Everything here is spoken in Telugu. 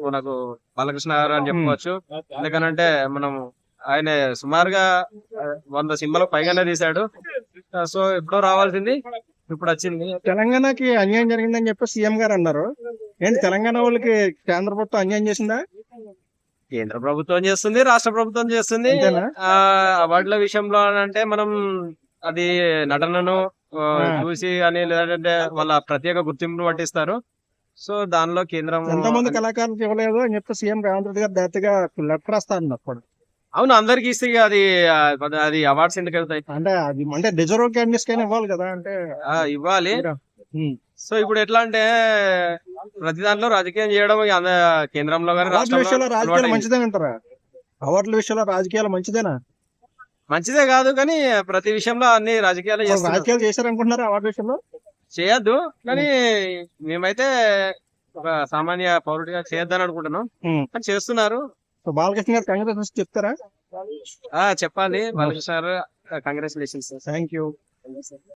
మనకు బాలకృష్ణ గారు అని చెప్పుకోవచ్చు. ఎందుకనంటే మనం ఆయన సుమారుగా వంద సినిమాలకు పైగానే తీశాడు. సో ఎప్పుడో రావాల్సింది ఇప్పుడు వచ్చింది. తెలంగాణకి అన్యాయం జరిగిందని చెప్పి సీఎం గారు అన్నారు. ఏంటి తెలంగాణ వాళ్ళకి కేంద్ర ప్రభుత్వం అన్యాయం చేసిందా? కేంద్ర ప్రభుత్వం చేస్తుంది రాష్ట్ర ప్రభుత్వం చేస్తుంది. అవార్డుల విషయంలో అంటే మనం అది నటనను. చూసి అని లేదంటే వాళ్ళ ప్రత్యేక గుర్తింపును పట్టిస్తారు. సో దానిలో కేంద్రం ఎంతమంది కళాకారులకు ఇవ్వలేదు అని చెప్పి సీఎం రేవంత్ రెడ్డి గారు డైరెక్ట్గా లెటర్ రాస్తా అన్నారు అప్పుడు. అవును అందరికి ఇస్తే అది అది అవార్డ్స్ ఎందుకు వెళ్తాయి అంటే అది అంటే డిజర్వ్ క్యాండిడేట్స్ కైనా ఇవ్వాలి కదా అంటే ఇవ్వాలి. సో ఇప్పుడు ఎట్లా అంటే ప్రతి దాంట్లో రాజకీయం చేయడం కేంద్రంలో కానీ విషయంలో రాజకీయాలు రాష్ట్రంలో మంచిదే అంటారా? అవార్డుల విషయంలో రాజకీయాలు మంచిదేనా? మంచిదే కాదు కానీ ప్రతి విషయంలో అన్ని రాజకీయాలు రాజకీయాలు చేశారనుకుంటున్నారా అవార్డు విషయంలో? చేయొద్దు కానీ మేమైతే ఒక సామాన్య పౌరుడిగా చేయొద్దని అనుకుంటున్నాం. కానీ చేస్తున్నారు. సో బాలకృష్ణ గారు కాంగ్రెస్ నుంచి చెప్తారా? ఆ చెప్పాలి బాలకృష్ణ గారు కంగ్రాచులేషన్స్ థ్యాంక్ యూ